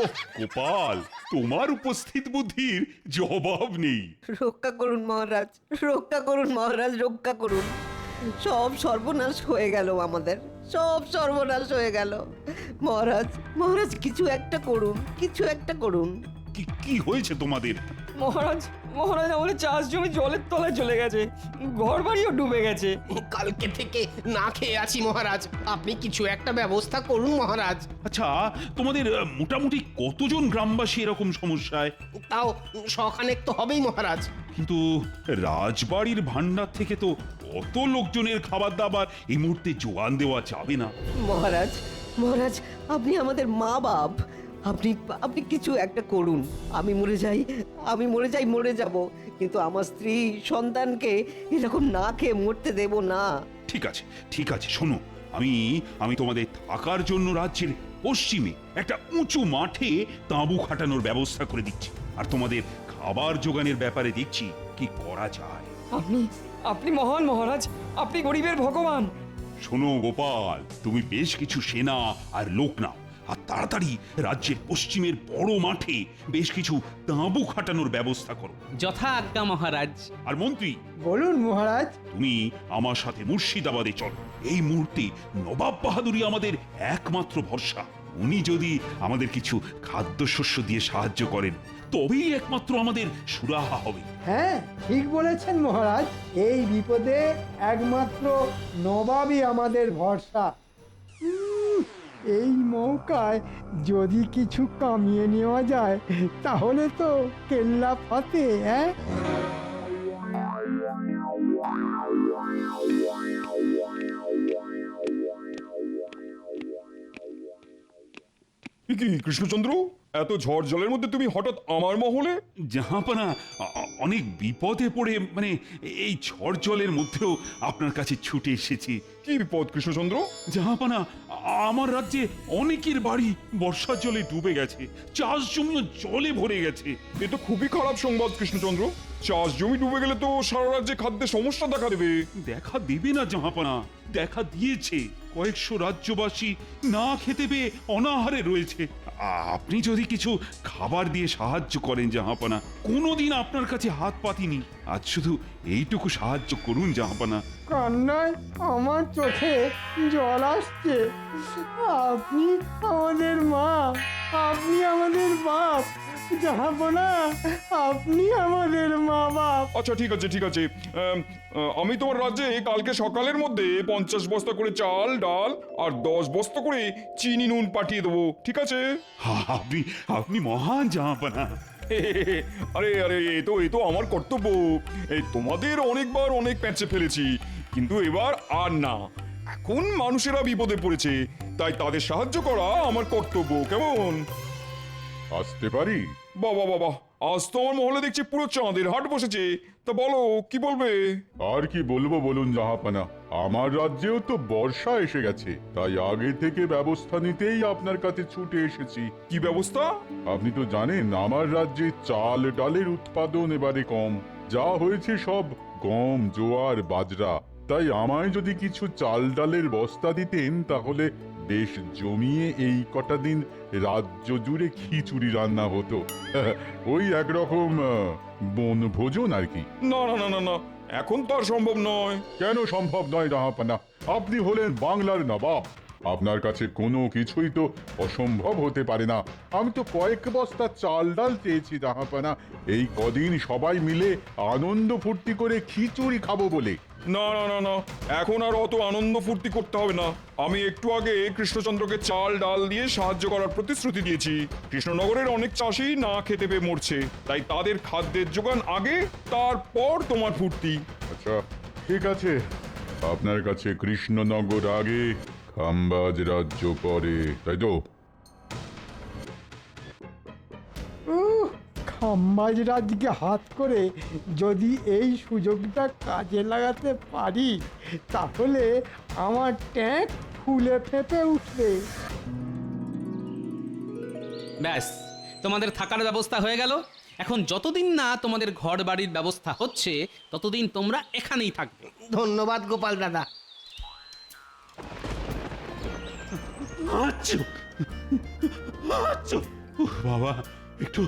ও গোপাল তোমার উপস্থিত বুদ্ধির জবাব নেই। রক্ষা করুন মহারাজ রক্ষা করুন মহারাজ রক্ষা করুন। সব সর্বনাশ হয়ে গেল আমাদের সব সর্বনাশ হয়ে গেল। মহারাজ মহারাজ কিছু একটা করুন কিছু একটা করুন। কি কি হয়েছে তোমাদের? মহারাজ মহারাজ আমাদের চাষ জমি জলের তলায় চলে গেছে। ঘর বাড়িও ডুবে গেছে। কালকে থেকে না খেয়ে আছি মহারাজ। আপনি কিছু একটা ব্যবস্থা করুন মহারাজ। আচ্ছা তোমাদের আহ, মোটামুটি কতজন গ্রামবাসী এরকম সমস্যায়? তাও শখানেক তো হবেই মহারাজ। কিন্তু রাজবাড়ির ভান্ডার থেকে তো অত লোকজনের খাবার দাবার এই মুহূর্তে জোগান দেওয়া যাবে না। মহারাজ মহারাজ আপনি আমাদের মা বাপ আপনি আপনি কিছু একটা করুন। আমি মরে যাই আমি মরে যাই মরে যাব। কিন্তু আমার স্ত্রী সন্তানকে এরকম না খেয়ে মরতে দেব না। ঠিক আছে ঠিক আছে শোনো। আমি আমি তোমাদের থাকার জন্য রাজ্যের পশ্চিমে একটা উঁচু মাঠে তাঁবু খাটানোর ব্যবস্থা করে দিচ্ছি। আর তোমাদের খাবার জোগানের ব্যাপারে দেখছি কি করা যায়। আপনি আপনি মহান মহারাজ আপনি গরিবের ভগবান। শোনো গোপাল তুমি বেশ কিছু সেনা আর লোক নাও। আর তাড়াতাড়ি রাজ্যের পশ্চিমের বড় মাঠে বেশ কিছু তাঁবু খাটানোর ব্যবস্থা করো। যথা আজ্ঞা মহারাজ। আর মন্ত্রী বলুন মহারাজ। তুমি আমার সাথে মুর্শিদাবাদে চলো। এই মুহূর্তে নবাব বাহাদুরি আমাদের একমাত্র ভরসা। উনি যদি আমাদের কিছু খাদ্যশস্য দিয়ে সাহায্য করেন তবেই একমাত্র আমাদের সুরাহা হবে। হ্যাঁ ঠিক বলেছেন মহারাজ। এই বিপদে একমাত্র নবাবই আমাদের ভরসা। এই মৌকায় যদি কিছু কামিয়ে নেওয়া যায় তাহলে তো কেল্লা ফাতে হ্যাঁ? কি কৃষ্ণচন্দ্র? এত ঝড় জলের মধ্যে তুমি হঠাৎ আমার মহলে? জাহাপানা অনেক বিপদে পড়ে মানে এই ঝড় জলের মধ্যেও আপনার কাছে ছুটে এসেছি। কি বিপদ কৃষ্ণচন্দ্র? জাহাপানা আমার রাজ্যে অনেকের বাড়ি বর্ষা জলে ডুবে গেছে চাষ জমিও জলে ভরে গেছে। এ তো খুবই খারাপ সংবাদ কৃষ্ণচন্দ্র। চাষ জমি ডুবে গেলে তো সারা রাজ্যে খাদ্যে সমস্যা দেখা দেবে। দেখা দেবে না জাহাপানা দেখা দিয়েছে। কয়েকশো রাজ্যবাসী না খেতে পেয়ে অনাহারে রয়েছে। আপনি যদি কিছু খাবার দিয়ে সাহায্য করেন, জাহাপানা, কোনোদিন আপনার কাছে হাত পাতিনি। আজ শুধু এইটুকু সাহায্য করুন, জাহাপানা। কান্নায় আমার চোখে জল আসছে। আপনি আমাদের মা, আপনি আমাদের বাপ। যাব না আপনি আমাদের মা বাপ আচ্ছা ঠিক আছে ঠিক আছে। আম, আহ, আমি তোমার রাজ্যে কালকে সকালের মধ্যে পঞ্চাশ বস্তা করে চাল ডাল আর দশ বস্তা করে চিনি নুন পাঠিয়ে দেবো ঠিক আছে? আপনি আপনি মহান জাহাপানা আরে আরে এ তো এ তো আমার কর্তব্য। এই তোমাদের অনেকবার অনেক প্যাঁচে ফেলেছি কিন্তু এবার আর না। এখন মানুষেরা বিপদে পড়েছে তাই তাদের সাহায্য করা আমার কর্তব্য কেমন? আসতে পারি? বাবা বাবা আজ তো আমার মহলে দেখছি পুরো চাঁদের হাট বসেছে। তা বলো কি বলবে? আর কি বলব বলুন জাহাপানা? আমার রাজ্যেও তো বর্ষা এসে গেছে। তাই আগে থেকে ব্যবস্থা নিতেই আপনার কাছে ছুটে এসেছি। কি ব্যবস্থা? আপনি তো জানেন আমার রাজ্যে চাল ডালের উৎপাদন এবারে কম। যা হয়েছে সব গম জোয়ার বাজরা। তাই আমায় যদি কিছু চাল ডালের বস্তা দিতেন তাহলে বেশ জমিয়ে এই কটা দিন রাজ্য জুড়ে খিচুড়ি রান্না হতো। ওই একরকম বনভোজন আর কি। না না না না না এখন তো আর সম্ভব নয়। কেন সম্ভব নয় জাহাপানা আপনি হলেন বাংলার নবাব। আপনার কাছে কোনো কিছুই তো অসম্ভব হতে পারে না। আমি তো কয়েক বস্তা চাল ডাল চেয়েছি জাহাপানা এই কদিন সবাই মিলে আনন্দ ফুর্তি করে খিচুড়ি খাব বলে। না না না না। এখন আর অত আনন্দ ফুর্তি করতে হবে না। আমি একটু আগে কৃষ্ণচন্দ্রকে চাল, ডাল দিয়ে সাহায্য করার প্রতিশ্রুতি দিয়েছি। কৃষ্ণনগরের অনেক চাষি না খেতে পেয়ে মরছে। তাই তাদের খাদ্যের যোগান আগে, তারপর তোমার ফুর্তি। আচ্ছা ঠিক আছে। আপনার কাছে কৃষ্ণনগর আগে, খাম্বাজ রাজ্য পরে, তাই তো? খাম্বাজ রাজকে হাত করে যদি এই সুযোগটা কাজে লাগাতে পারি তাহলে আমার ট্যাঙ্ক ফুলে ফেপে উঠবে। ব্যাস তোমাদের থাকার ব্যবস্থা হয়ে গেল। এখন যতদিন না তোমাদের ঘর বাড়ির ব্যবস্থা হচ্ছে ততদিন তোমরা এখানেই থাকবে। ধন্যবাদ গোপাল দাদা। আচ্ছা। আচ্ছা। বাবা একটু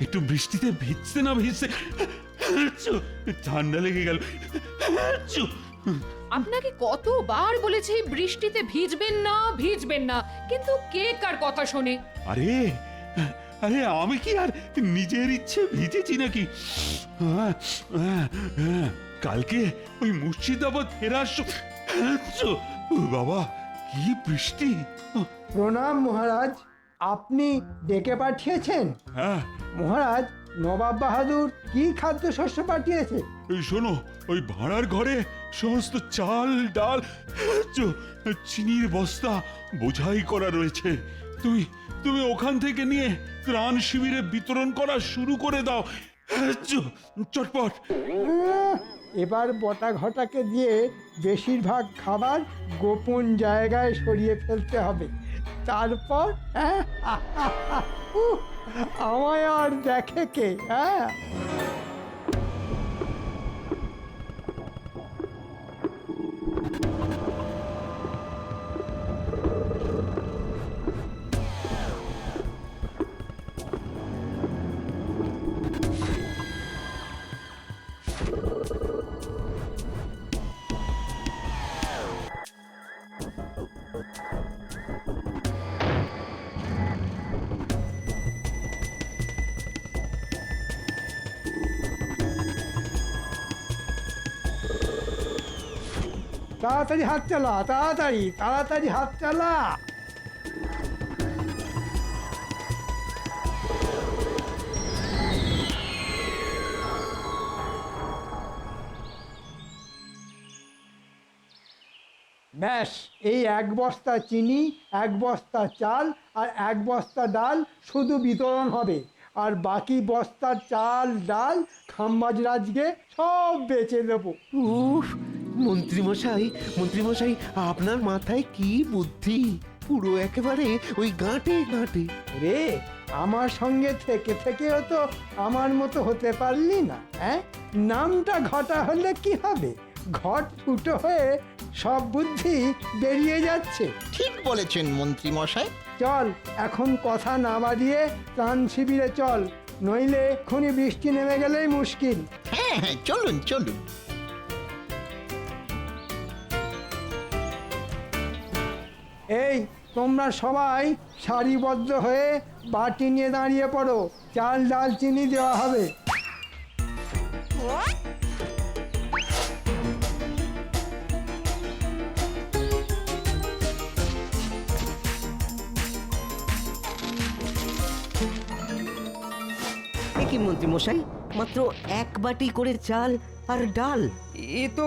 একটু বৃষ্টিতে ভিজতে না ভিজতে আচ্ছু, ঠান্ডা লেগে গেল। আপনাকে কতবার বলেছি বৃষ্টিতে ভিজবেন না ভিজবেন না। কিন্তু কে কার কথা শোনে? আরে আরে আমি কি আর নিজের ইচ্ছে ভিজেছি নাকি? আহ, আহ, আহ, কালকে ওই মুর্শিদাবাদ ফেরার সময় বাবা কি বৃষ্টি। প্রণাম মহারাজ। আপনি ডেকে পাঠিয়েছেন? হ্যাঁ। মহারাজ নবাব বাহাদুর কি খাদ্যশস্য পাঠিয়েছে? এই শোনো ওই ভাড়ার ঘরে সমস্ত চাল ডাল চো, চিনির বস্তা বোঝাই করা রয়েছে। তুমি তুমি ওখান থেকে নিয়ে ত্রাণ শিবিরে বিতরণ করা শুরু করে দাও। চো, চটপট। উম, এবার বটা ঘটাকে দিয়ে বেশিরভাগ খাবার গোপন জায়গায় সরিয়ে ফেলতে হবে। তারপর হ্যাঁ, আমায় আর দেখে কে হ্যাঁ? তাড়াতাড়ি হাত চালা, তাড়াতাড়ি তাড়াতাড়ি হাত চালা। ব্যাস, এই এক বস্তা চিনি, এক বস্তা চাল আর এক বস্তা ডাল শুধু বিতরণ হবে। আর বাকি বস্তার চাল, ডাল, খাম্বাজ রাজকে সব বেচে দেবো। উফ মন্ত্রীমশাই মন্ত্রীমশাই আপনার মাথায় কি বুদ্ধি? পুরো একেবারে ওই গাঁটে গাঁটে। রে আমার সঙ্গে থেকে থেকেও তো আমার মতো হতে পারলি না হ্যাঁ? নামটা ঘটা হলে কি হবে? ঘট ফুটো হয়ে সব বুদ্ধি বেরিয়ে যাচ্ছে। ঠিক বলেছেন মন্ত্রী মশাই চল এখন কথা না বাড়িয়ে ত্রাণ শিবিরে চল নইলে এক্ষুনি বৃষ্টি নেমে গেলেই মুশকিল। হ্যাঁ হ্যাঁ চলুন চলুন। এই তোমরা সবাই সারিবদ্ধ হয়ে বাটি নিয়ে দাঁড়িয়ে পড়ো। চাল ডাল চিনি দেওয়া হবে। কি মন্ত্রীমশাই মাত্র এক বাটি করে চাল আর ডাল? এ তো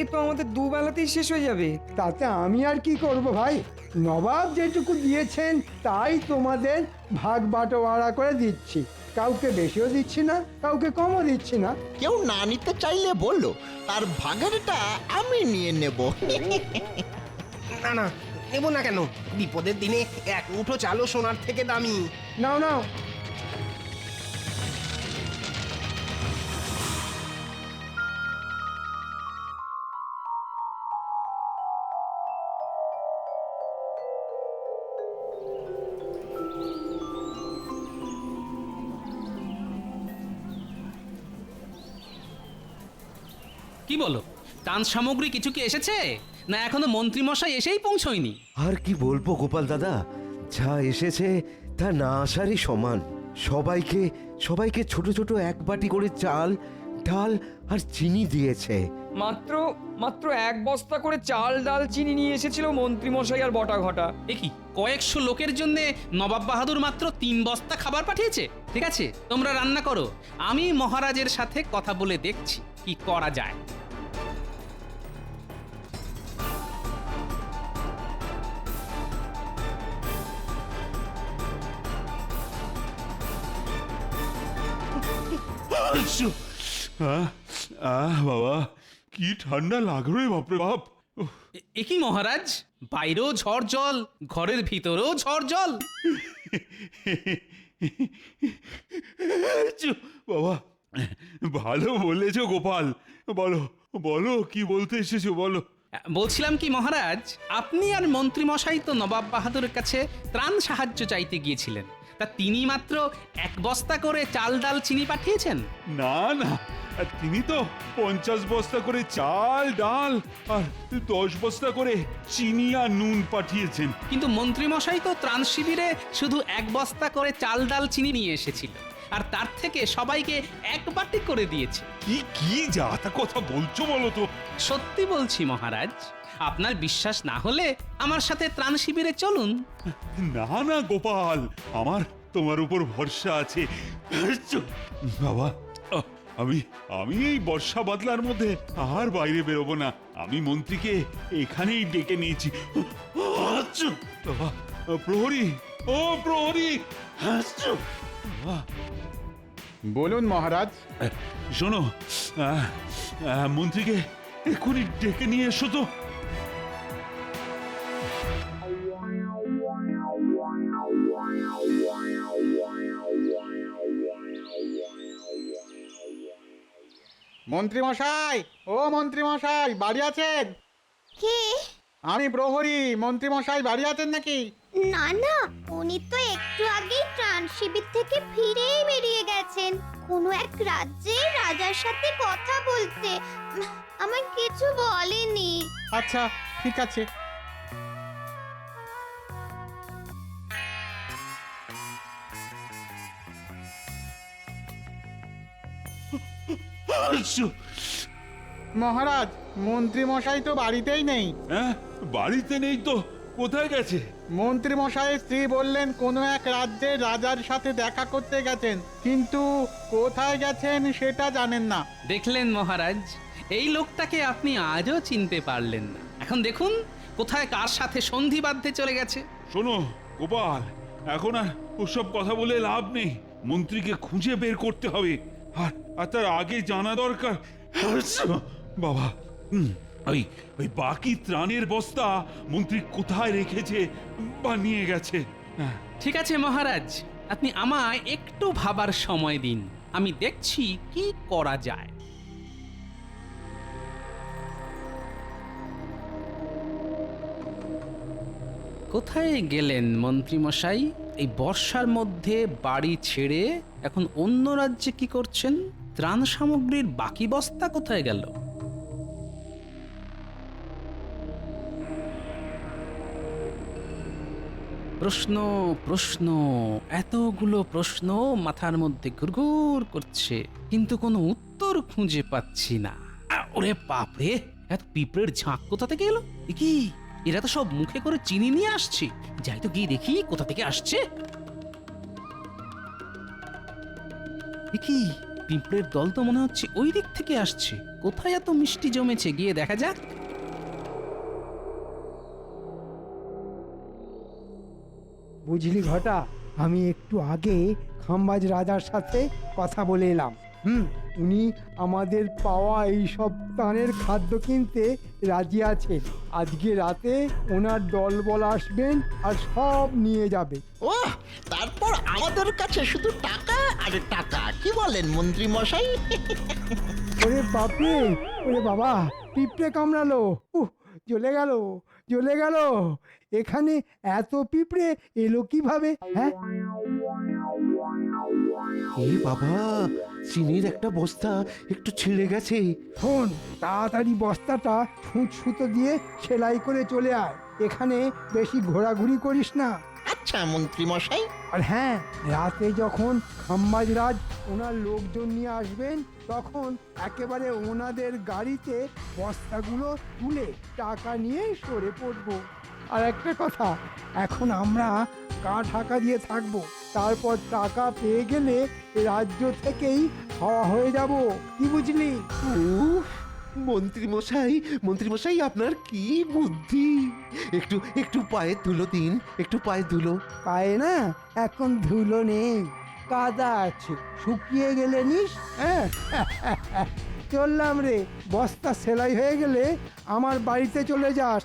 এ তো আমাদের দুবেলাতেই শেষ হয়ে যাবে। তাতে আমি আর কি করব ভাই? নবাব যেটুকু দিয়েছেন তাই তোমাদের ভাগ বাটোয়ারা করে দিচ্ছি। কাউকে বেশিও দিচ্ছি না কাউকে কমও দিচ্ছি না। কেউ না নিতে চাইলে বলল তার ভাগেরটা আমি নিয়ে নেব। না না নেব না কেন? বিপদের দিনে এক মুঠো চালও সোনার থেকে দামি। নাও নাও কি বলো? ত্রাণ সামগ্রী কিছু কি এসেছে? না এখনও মন্ত্রীমশাই এসেই পৌঁছয়নি। আর কি বলব গোপাল দাদা? যা এসেছে তা না আসারই সমান। সবাইকে সবাইকে ছোট ছোট এক বাটি করে চাল ডাল আর চিনি দিয়েছে। মাত্র মাত্র এক বস্তা করে চাল ডাল চিনি নিয়ে এসেছিল মন্ত্রী মশাই আর বটা ঘটা। এ কি কয়েকশো লোকের জন্য নবাব বাহাদুর মাত্র তিন বস্তা খাবার পাঠিয়েছে? ঠিক আছে তোমরা রান্না করো। আমি মহারাজের সাথে কথা বলে দেখছি কি করা যায়। আচ্ছু, আহ, বাবা কি ঠান্ডা লাগল রে বাপরে বাপ। উফ, এ- এ কি মহারাজ? বাইরেও ঝড় জল ঘরের ভিতরেও ঝড় জল। বাবা ভালো বলেছ গোপাল। বলো বলো কি বলতে এসেছ বলো। বলছিলাম কি মহারাজ আপনি আর মন্ত্রী মশাই তো নবাব বাহাদুরের কাছে ত্রাণ সাহায্য চাইতে গিয়েছিলেন। তা তিনি মাত্র এক বস্তা করে চাল ডাল চিনি পাঠিয়েছেন? না না তিনি তো পঞ্চাশ বস্তা করে চাল ডাল আর দশ বস্তা করে চিনি আর নুন পাঠিয়েছেন। কিন্তু মন্ত্রীমশাই তো ত্রাণ শিবিরে শুধু এক বস্তা করে চাল ডাল চিনি নিয়ে এসেছিল। আর তার থেকে সবাইকে এক বাটি করে দিয়েছে। কি কি যা তা কথা বলছো বলো তো। সত্যি বলছি মহারাজ আপনার বিশ্বাস না হলে আমার সাথে ত্রাণ শিবিরে চলুন। না না গোপাল আমার তোমার উপর ভরসা আছে। বাবা আমি আমি এই বর্ষা বাদলার মধ্যে আর বাইরে বেরোবো না। আমি মন্ত্রীকে এখানেই ডেকে নিয়েছি। প্রহরী ও প্রহরী বলুন মহারাজ। শোনো আহ, আহ, মন্ত্রীকে এক্ষুনি ডেকে নিয়ে এসো তো। মন্ত্রী মশাই ও মন্ত্রী মশাই বাড়ি আছেন? কে? আমি প্রহরী মন্ত্রী মশাই বাড়ি আছেন নাকি? না না উনি তো একটু আগেই ত্রাণ শিবির থেকে ফিরেই বেরিয়ে গেছেন। কোনো এক রাজ্যে রাজার সাথে কথা বলতে আমায় কিছু বলেনি। আচ্ছা ঠিক আছে। আচ্ছা, মহারাজ মন্ত্রী মশাই তো বাড়িতেই নেই। হ্যাঁ বাড়িতে নেই তো। কোথায় গেছে? মন্ত্রী মশাইয়ের স্ত্রী বললেন কোনো এক রাজ্যে রাজার সাথে দেখা করতে গেছেন কিন্তু কোথায় গেছেন সেটা জানেন না। দেখলেন মহারাজ এই লোকটাকে আপনি আজও চিনতে পারলেন না। এখন দেখুন কোথায় কার সাথে সন্ধি বাঁধতে চলে গেছে। শোনো গোপাল এখন আর ওসব কথা বলে লাভ নেই। মন্ত্রীকে খুঁজে বের করতে হবে। আর আর তার আগে জানা দরকার। আচ্ছা, বাবা হুম, ওই ওই বাকি ত্রাণের বস্তা মন্ত্রী কোথায় রেখেছে বা নিয়ে গেছে? ঠিক আছে মহারাজ, আপনি আমায় একটু ভাবার সময় দিন। আমি দেখছি কি করা যায়। কোথায় গেলেন মন্ত্রীমশাই? এই বর্ষার মধ্যে বাড়ি ছেড়ে এখন অন্য রাজ্যে কি করছেন? ত্রাণ সামগ্রীর বাকি বস্তা কোথায় গেল? প্রশ্ন প্রশ্ন। এতগুলো প্রশ্ন মাথার মধ্যে ঘুরঘুর করছে, কিন্তু কোনো উত্তর খুঁজে পাচ্ছি না। ওরে বাপরে, এত পিঁপড়ের ঝাঁক কোথা থেকে এলো? কি, এরা তো সব মুখে করে চিনি নিয়ে আসছে। যাই তো গিয়ে দেখি কোথা থেকে আসছে। কি, পিঁপড়ের দল তো মনে হচ্ছে ওই দিক থেকে আসছে। কোথায় এত মিষ্টি জমেছে, গিয়ে দেখা যাক। বুঝলি ঘটা? আমি একটু আগে খাম্বাজ রাজার সাথে কথা বলে এলাম। হুম উনি আমাদের পাওয়া এই সব তানের খাদ্য কিনতে রাজি আছেন। আজকে রাতে ওনার দলবল আসবেন আর সব নিয়ে যাবে। ও তারপর আমাদের কাছে শুধু টাকা আর টাকা কি বলেন মন্ত্রী মশাই ওরে বাপরে ওরে বাবা পিঁপড়ে কামড়ালো। উহ জ্বলে গেল। জ্বলে গেল। এখানে এত পিঁপড়ে এলো কীভাবে হ্যাঁ? এ বাবা চিনির একটা বস্তা একটু ছিঁড়ে গেছে। শোন তাড়াতাড়ি বস্তাটা ছুঁচ সুতো দিয়ে সেলাই করে চলে আয়। এখানে বেশি ঘোরাঘুরি করিস না। আচ্ছা মন্ত্রী মশাই আর হ্যাঁ রাতে যখন খাম্বাজ রাজ ওনার লোকজন নিয়ে আসবেন তখন একেবারে ওনাদের গাড়িতে বস্তাগুলো তুলে টাকা নিয়ে সরে পড়ব। আর একটা কথা এখন আমরা গা ঢাকা দিয়ে থাকব তারপর টাকা পেয়ে গেলে রাজ্য থেকেই হাওয়া হয়ে যাব। কি বুঝলি? উফ মন্ত্রী মশাই মন্ত্রী মশাই আপনার কি বুদ্ধি? একটু একটু পায়ে ধুলো দিন একটু পায়ে ধুলো। পায়ে না এখন ধুলো নেই। কাদা আছে। শুকিয়ে গেলে নিস হ্যাঁ? চললাম রে। বস্তা সেলাই হয়ে গেলে আমার বাড়িতে চলে যাস।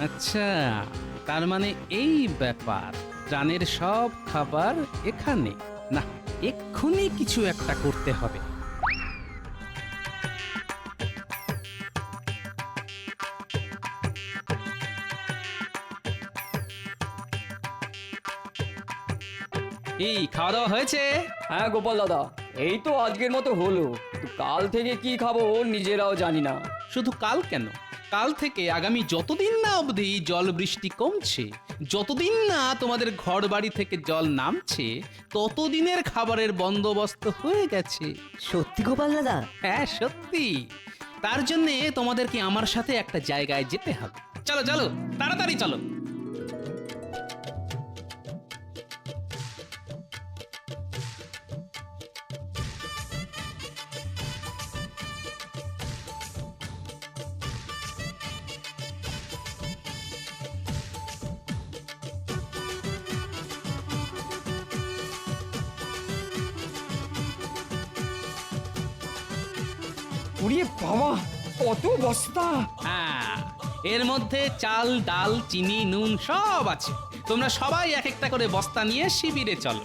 আচ্ছা তার মানে এই ব্যাপার ত্রাণের সব খাবার এখানে। না, এক্ষুনি কিছু একটা করতে হবে। এই খাওয়া দাওয়া হয়েছে? হ্যাঁ গোপাল দাদা এই তো আজকের মতো হলো। কিন্তু কাল থেকে কি খাব নিজেরাও জানি না। শুধু কাল কেন? কাল থেকে আগামী যতদিন না অবধি জল বৃষ্টি কমছে যতদিন না তোমাদের ঘর বাড়ি থেকে জল নামছে ততদিনের খাবারের বন্দোবস্ত হয়ে গেছে। সত্যি গোপাল দাদা? হ্যাঁ সত্যি। তার জন্য তোমাদেরকে আমার সাথে একটা জায়গায় যেতে হবে। চলো চলো তাড়াতাড়ি চলো। বস্তা। হ্যাঁ এর মধ্যে চাল, ডাল, চিনি, নুন সব আছে। তোমরা সবাই এক একটা করে বস্তা নিয়ে শিবিরে চলো।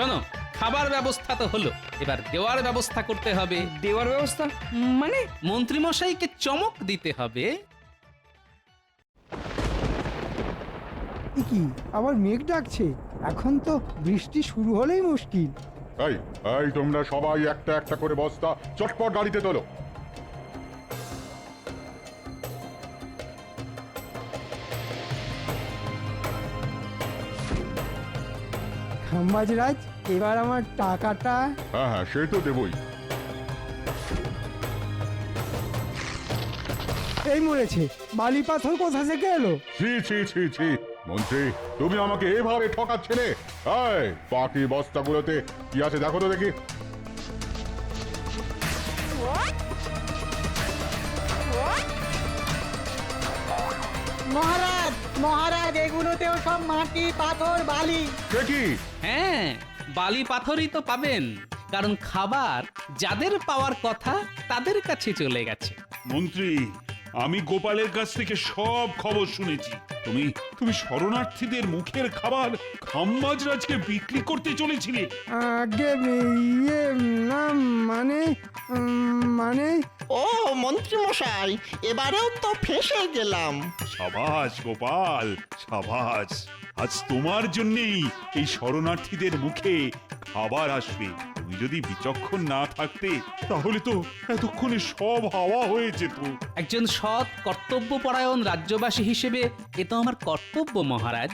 শোনো খাবার ব্যবস্থা তো হলো। এবার দেওয়ার ব্যবস্থা করতে হবে। দেওয়ার ব্যবস্থা? মানে? মন্ত্রীমশাইকে চমক দিতে হবে। কি আবার মেঘ ডাকছে? এখন তো বৃষ্টি শুরু হলেই মুশকিল। এই এই তোমরা সবাই একটা একটা করে বস্তা চটপট গাড়িতে তোলো। খাম্বাজরাজ এবার আমার টাকাটা? হ্যাঁ হ্যাঁ সে তো দেবই। এই মরেছে। বালি পাথর কোথা থেকে এলো? ছি ছি ছি ছি। মন্ত্রী তুমি আমাকে এভাবে ঠকাচ্ছিলে এই বাকি বস্তাগুলোতে কি আছে দেখো তো দেখি। মহারাজ মহারাজ এগুলোতেও সব মাটি পাথর বালি। দেখি হ্যাঁ। বালি পাথরই তো পাবেন। কারণ খাবার যাদের পাওয়ার কথা তাদের কাছে চলে গেছে। মন্ত্রী আমি গোপালের কাছ থেকে সব খবর শুনেছি। তুমি তুমি শরণার্থীদের মুখের খাবার খাম্বাজরাজকে বিক্রি করতে চলেছিলে। আগে ইয়ে না মানে উম, মানে? ও মন্ত্রী মশাই এবারেও তো ফেসে গেলাম। সাবাস গোপাল সাবাস। আজ তোমার জন্যেই এই শরণার্থীদের মুখে খাবার আসবে। তুমি যদি বিচক্ষণ না থাকতে, তাহলে তো এতক্ষণে সব হাওয়া হয়ে যেত। একজন সৎ কর্তব্যপরায়ণ রাজ্যবাসী হিসেবে এ তো আমার কর্তব্য, মহারাজ।